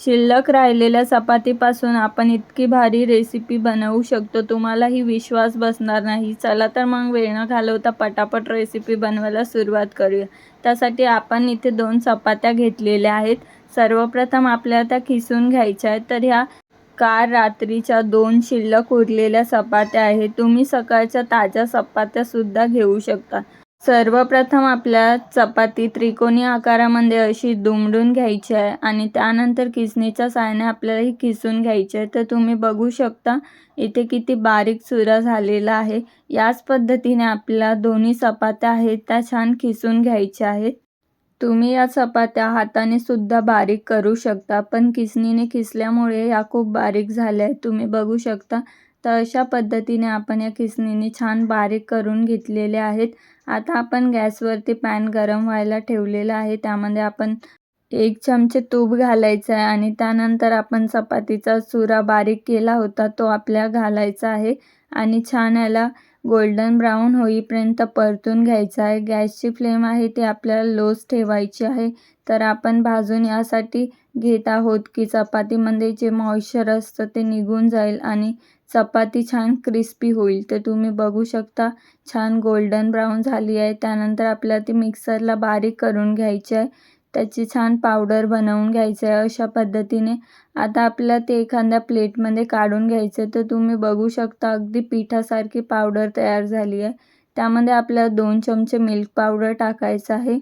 शिल्लक राहिलेल्या चपातीपासून आपण इतकी भारी रेसिपी बनवू शकतो. तुम्हालाही विश्वास बसणार नाही. चला तर मग वेळ न घालवता पटापट रेसिपी बनवायला सुरुवात करूया. त्यासाठी आपण इथे दोन चपात्या घेतलेल्या आहेत. सर्वप्रथम आपल्याला त्या खिसून घ्यायच्या आहेत. तर ह्या काल रात्रीच्या दोन शिल्लक उरलेल्या चपात्या आहेत. तुम्ही सकाळच्या ताज्या चपात्यासुद्धा घेऊ शकता. सर्वप्रथम आपल्या चपाती त्रिकोणी आकारामध्ये अशी दुमडून घ्यायची आहे आणि त्यानंतर किसणीच्या साहाय्याने आपल्याला ही किसून घ्यायची आहे. तर तुम्ही बघू शकता इथे किती बारीक चुरा झालेला आहे. याच पद्धतीने आपल्या दोन्ही चपात्या आहेत त्या छान खिसून घ्यायच्या आहेत. तुम्ही या चपात्या हाताने सुद्धा बारीक करू शकता पण किसणीने किसल्यामुळे या खूप बारीक झाल्या आहेत. तुम्ही बघू शकता तर अशा पद्धतीने आपण या किसणीने छान बारीक करून घेतलेले आहेत. आता आपण गॅसवरती पॅन गरम व्हायला ठेवलेला आहे. त्यामध्ये आपण एक चमचे तूप घालायचं आहे आणि त्यानंतर आपण चपातीचा चुरा बारीक केला होता तो आपल्या घालायचा आहे. आणि छान याला गोल्डन ब्राऊन होईपर्यंत परतून घ्यायचा आहे. गॅसची फ्लेम आहे ती आपल्याला लोच ठेवायची आहे. तर आपण भाजून यासाठी घेत आहोत की चपातीमध्ये जे मॉइश्चर असतं ते निघून जाईल आणि चपाती छान क्रिस्पी होईल. तर तुम्ही बघू शकता छान गोल्डन ब्राऊन झाली आहे. त्यानंतर आपल्याला ती मिक्सरला बारीक करून घ्यायची आहे. त्याची छान पावडर बनवून घ्यायचं आहे अशा पद्धतीने. आता आपल्याला ते एखाद्या प्लेटमध्ये काढून घ्यायचं आहे तर तुम्ही बघू शकता अगदी पिठासारखी पावडर तयार झाली आहे. त्यामध्ये आपल्याला दोन चमचे मिल्क पावडर टाकायचं आहे.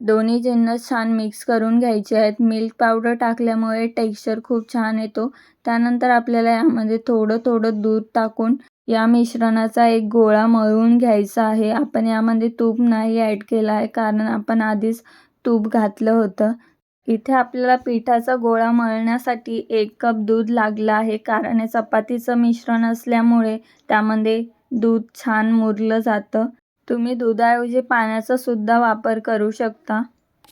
दोन्ही जिन्नस छान मिक्स करून घ्यायचे आहेत. मिल्क पावडर टाकल्यामुळे टेक्स्चर खूप छान येतो. त्यानंतर आपल्याला यामध्ये थोडं थोडं दूध टाकून या मिश्रणाचा एक गोळा मळून घ्यायचा आहे. आपण यामध्ये तूप नाही ॲड केला आहे कारण आपण आधीच तूप घातलं होतं. इथे आपल्याला पिठाचा गोळा मळण्यासाठी एक कप दूध लागलं आहे. कारण हे चपातीचं मिश्रण असल्यामुळे त्यामध्ये दूध छान मुरलं जातं. तुम्ही दुधाऐवजी पाण्याचा सुद्धा वापर करू शकता.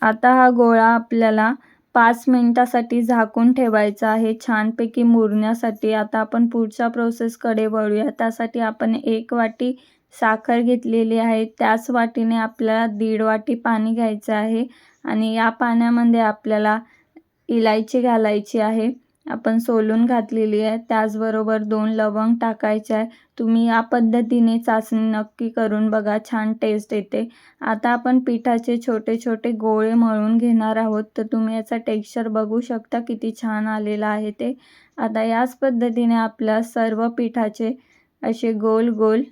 आता हा गोळा आपल्याला पाच मिनटासाठी झाकून ठेवायचा आहे. छानपैकी मुरण्यासाठी आता आपण पुढच्या प्रोसेसकडे वळूया. त्यासाठी आपण एक वाटी साखर घेतलेली आहे. त्याच वाटीने आपल्याला दीड वाटी पाणी घ्यायचं आहे आणि या पाण्यामध्ये आपल्याला इलायची घालायची आहे. आपण सोलून घातलेली आहे. त्याचबरोबर दोन लवंग टाकायचे आहे. तुम्ही या पद्धतीने चाचणी नक्की करून बघा. छान टेस्ट येते. आता आपण पिठाचे छोटे छोटे गोळे मळून घेणार आहोत. तर तुम्ही याचा टेक्स्चर बघू शकता किती छान आलेला आहे ते. आता याच पद्धतीने आपल्या सर्व पिठाचे असे गोल गोल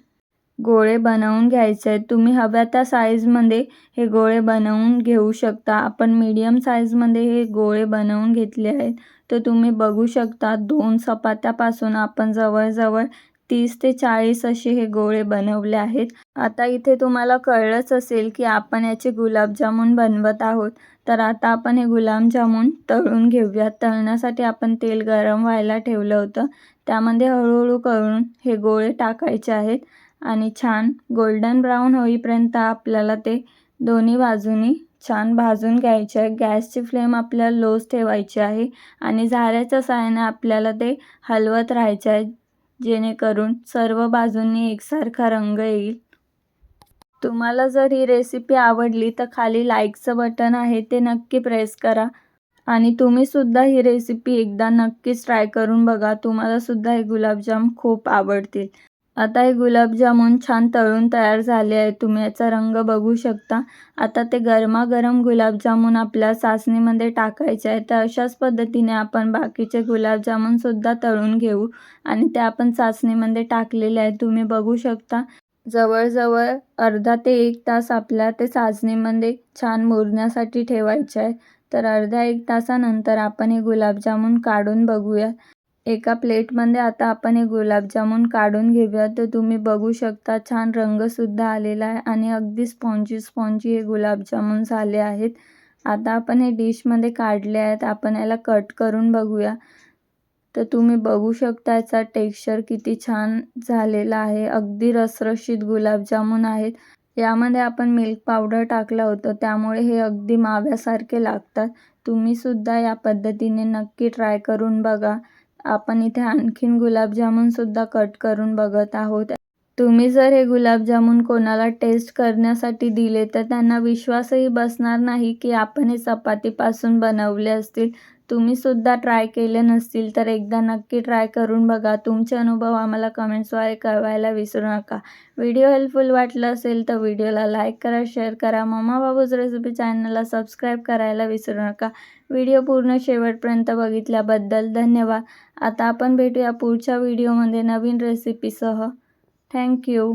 गोळे बनवून घ्यायचे आहेत. तुम्ही हव्या त्या साईजमध्ये हे गोळे बनवून घेऊ शकता. आपण मीडियम साईजमध्ये हे गोळे बनवून घेतले आहेत. तर तुम्ही बघू शकता दोन चपात्यापासून आपण जवळजवळ तीस ते चाळीस असे हे गोळे बनवले आहेत. आता इथे तुम्हाला कळलंच असेल की आपण याचे गुलाबजामुन बनवत आहोत. तर आता आपण हे गुलाबजामुन तळून घेऊया तळण्यासाठी आपण तेल गरम व्हायला ठेवलं होतं. त्यामध्ये हळूहळू करून हे गोळे टाकायचे आहेत. आणि छान गोल्डन ब्राऊन होईपर्यंत आपल्याला ते दोन्ही बाजूनी छान भाजून घ्यायचे आहे. गॅसची फ्लेम आपल्याला लोच ठेवायची आहे आणि झाऱ्याच्या साहाय्याने आपल्याला ते हलवत राहायचे आहे जेणेकरून सर्व बाजूंनी एकसारखा रंग येईल. तुम्हाला जर ही रेसिपी आवडली तर खाली लाईकचं बटन आहे ते नक्की प्रेस करा. आणि तुम्हीसुद्धा ही रेसिपी एकदा नक्कीच ट्राय करून बघा तुम्हालासुद्धा हे गुलाबजाम खूप आवडतील. आता हे गुलाबजामुन छान तळून तयार झाले आहे. तुम्ही याचा रंग बघू शकता. आता ते गरमागरम गुलाबजामुन आपल्या चाचणीमध्ये टाकायचे आहे. तर अशाच पद्धतीने आपण बाकीचे गुलाबजामुनसुद्धा तळून घेऊ आणि ते आपण चाचणीमध्ये टाकलेले आहे. तुम्ही बघू शकता. जवळजवळ अर्धा ते एक तास आपल्या ते चाचणीमध्ये छान मुरण्यासाठी ठेवायचे आहे. तर अर्ध्या एक तासानंतर आपण हे गुलाबजामुन काढून बघूया. एका प्लेटमध्ये आता आपण हे गुलाबजामुन काढून घेऊया. तर तुम्ही बघू शकता छान रंगसुद्धा आलेला आहे आणि अगदी स्पॉन्जी स्पॉन्जी हे गुलाबजामुन झाले आहेत. आता आपण हे डिशमध्ये काढले आहेत. आपण याला कट करून बघूया. तर तुम्ही बघू शकता याचा टेक्स्चर किती छान झालेला आहे. अगदी रसरशीत गुलाबजामुन आहेत. यामध्ये आपण मिल्क पावडर टाकलं होतं. त्यामुळे हे अगदी माव्यासारखे लागतात. तुम्हीसुद्धा या पद्धतीने नक्की ट्राय करून बघा. आपण इथे आणखीन गुलाबजामुनसुद्धा कट करून बघत आहोत. तुम्ही जर हे गुलाबजामुन कोणाला टेस्ट करण्यासाठी दिले तर त्यांना विश्वासही बसणार नाही की आपण हे चपातीपासून बनवले असतील. तुम्हीसुद्धा ट्राय केले नसतील तर एकदा नक्की ट्राय करून बघा. तुमचे अनुभव आम्हाला कमेंट्सद्वारे कळवायला विसरू नका. व्हिडिओ हेल्पफुल वाटलं असेल तर व्हिडिओला लाईक करा शेअर करा. मम्मा बाबूज रेसिपी चॅनलला सबस्क्राईब करायला विसरू नका. व्हिडिओ पूर्ण शेवटपर्यंत बघितल्याबद्दल धन्यवाद. आता आपण भेटूया पुढच्या व्हिडिओमध्ये नवीन रेसिपीसह थँक्यू